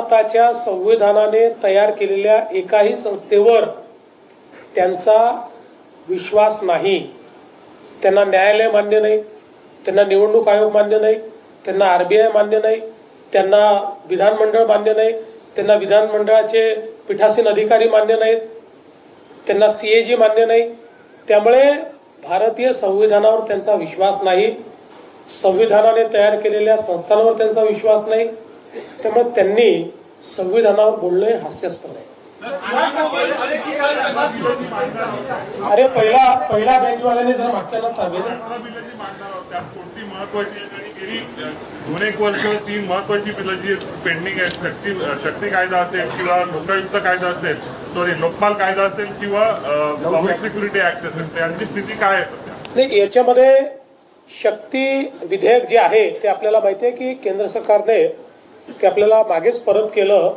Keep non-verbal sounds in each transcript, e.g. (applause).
भारताच्या संविधानाने तयार केलेल्या एकाही संस्थेवर त्यांचा विश्वास नाही. त्यांना न्यायालय मान्य नाही. त्यांना निवडणूक आयोग मान्य नाही. त्यांना आरबीआय मान्य नाही. त्यांना विधानमंडळ मान्य नाही. त्यांना विधानमंडळाचे पीठासीन अधिकारी मान्य नाहीत. त्यांना सीएजी मान्य नाही. त्यामुळे भारतीय संविधानावर त्यांचा विश्वास नाही. संविधानाने तयार केलेल्या संस्थांवर त्यांचा विश्वास नाही. त्यामुळे त्यांनी संविधानावर बोलणं हे हास्यास्पद आहे अरे पहिला पहिला बेंचवाल्याने जर मागच्याला थांबेल दोन एक वर्ष तीन महत्वाची बिलं जी पेंडिंग आहेत शक्ती शक्ती कायदा असेल किंवा लोकायुक्त कायदा असेल सॉरी लोकपाल कायदा असेल किंवा पब्लिक सिक्युरिटी ऍक्ट असेल त्यांची स्थिती काय? नाही याच्यामध्ये शक्ती विधेयक जे आहे ते आपल्याला माहिती आहे की केंद्र सरकारने ते आपल्याला मागेच परत केलं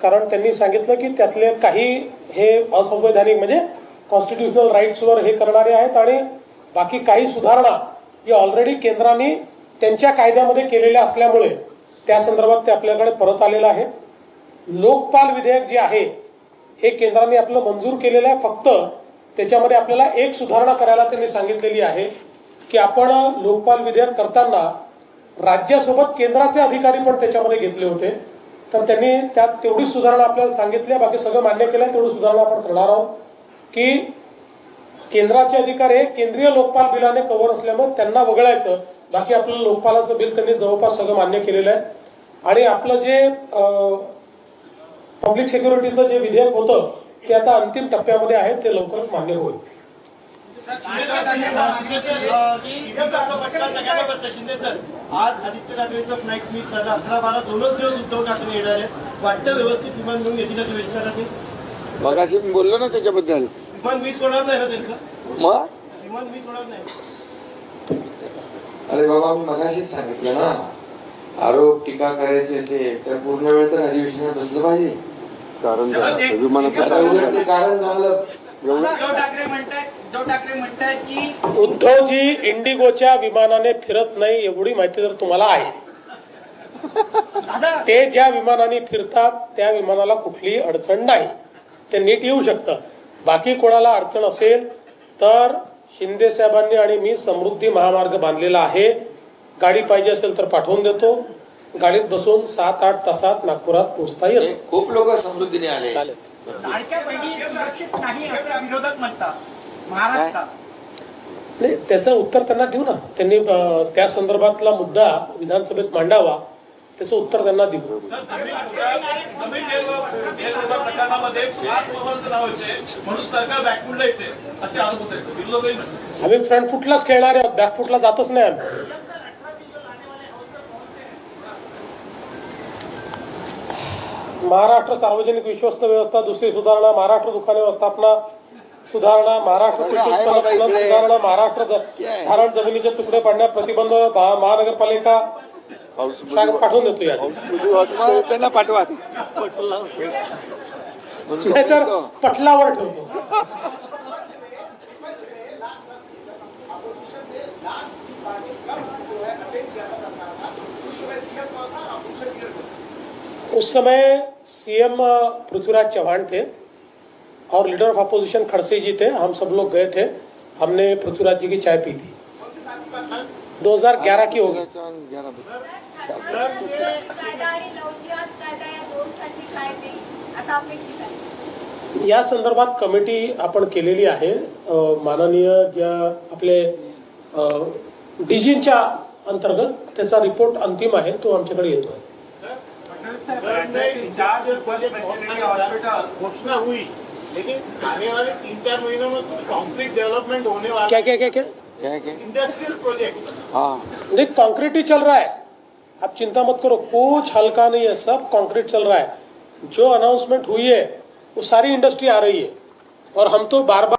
कारण त्यांनी सांगितलं की त्यातले काही हे असंवैधानिक म्हणजे कॉन्स्टिट्युशनल राईट्सवर हे करणारे आहेत आणि बाकी काही सुधारणा या ऑलरेडी केंद्राने त्यांच्या कायद्यामध्ये केलेल्या असल्यामुळे त्या संदर्भात ते आपल्याकडे परत आलेलं आहे. लोकपाल विधेयक जे आहे हे केंद्राने आपलं मंजूर केलेलं आहे. फक्त त्याच्यामध्ये आपल्याला एक सुधारणा करायला त्यांनी सांगितलेली आहे की आपण लोकपाल विधेयक करताना राज्यासोबत केंद्राचे अधिकारी पण त्याच्यामध्ये घेतले होते. तर त्यांनी त्यात तेवढी सुधारणा आपल्याला सांगितली आहे बाकी सगळं मान्य केलं आहे तेवढी सुधारणा आपण करणार आहोत. की केंद्राचे अधिकारी हे केंद्रीय लोकपाल बिलाने कव्हर असल्यामुळे त्यांना वगळायचं. बाकी आपलं लोकपालाचं बिल त्यांनी जवळपास सगळं मान्य केलेलं आहे. आणि आपलं जे पब्लिक सिक्युरिटीचं जे विधेयक होतं ते आता अंतिम टप्प्यामध्ये आहे ते लवकरच मान्य होईल. शिंदे सर आज आदित्य ठाकरेंचा फ्लॅट मीट झाला अकरा बारा दोनच दिवस उद्धव ठाकरे येणार आहेत वाटतं व्यवस्थित विमान घेऊन येतील शिवसेना मगाशी मी बोललो ना त्याच्याबद्दल. विमान मीच होणार नाही ना त्यांचं मग? विमान मीच होणार नाही अरे बाबा मी मगाशीच सांगितलं ना. आरोप टीका करायची असेल तर पूर्ण वेळ तर अधिवेशनात बसलं पाहिजे. कारण कारण झालं. उद्धव ठाकरे म्हणतायत उद्धव ठाकरे म्हणतायत की उद्धवजी इंडिगोच्या विमानाने फिरत नाही एवढी माहिती जर तुम्हाला आहे. ते ज्या विमानाने फिरतात त्या विमानाला कुठलीही अडचण नाही. ते नीट येऊ शकतं. बाकी कोणाला अडचण असेल तर शिंदे साहेबांनी आणि मी समृद्धी महामार्ग बांधलेला आहे. गाडी पाहिजे असेल तर पाठवून देतो. गाडीत बसून सात आठ तासात नागपुरात पोहोचता येईल खूप लोक समृद्धीने आले. नाही त्याचं उत्तर त्यांना देऊ ना. त्यांनी त्या संदर्भातला मुद्दा विधानसभेत मांडावा त्याचं उत्तर त्यांना देऊ. आम्ही फ्रंट फुटलाच खेळणार आहोत. बॅकफुटला जातच नाही आम्ही. महाराष्ट्र सार्वजनिक विश्वस्त व्यवस्था दुसरी सुधारणा महाराष्ट्र दुकाने व्यवस्थापना सुधारणा महाराष्ट्र. सुधारणा महाराष्ट्र? धारण जमिनीचे तुकडे पाडण्यास प्रतिबंध महा- महानगरपालिका सांग पाठवून देतो या त्यांना पाठवा. नाहीतर पटलावर ठेवतो. (laughs) उस समय सीएम पृथ्वीराज चौहान थे और leader of opposition Khadse ji थे। हम सब लोग गए थे। हमने पृथ्वीराज जी की चाय पी थी। 2011 की होगी। या संदर्भात कमिटी आपण केलेली आहे। माननीय ज्या आपले डीजींच्या अंतर्गत त्याचा रिपोर्ट अंतिम आहे तो आमच्याकडे येतो आहे घोषणा हुई। लेकिन आने वाले तीन चार महीनों में कुछ कॉन्क्रीट डेवलपमेंट होने वाला क्या क्या क्या क्या? इंडस्ट्रियल प्रोजेक्ट नहीं कंक्रीट ही। चल रहा है। आप चिंता मत करो कुछ हल्का नहीं है सब कॉन्क्रीट चल रहा है। जो अनाउंसमेंट हुई है वो सारी इंडस्ट्री आ रही है। और हम तो बार बार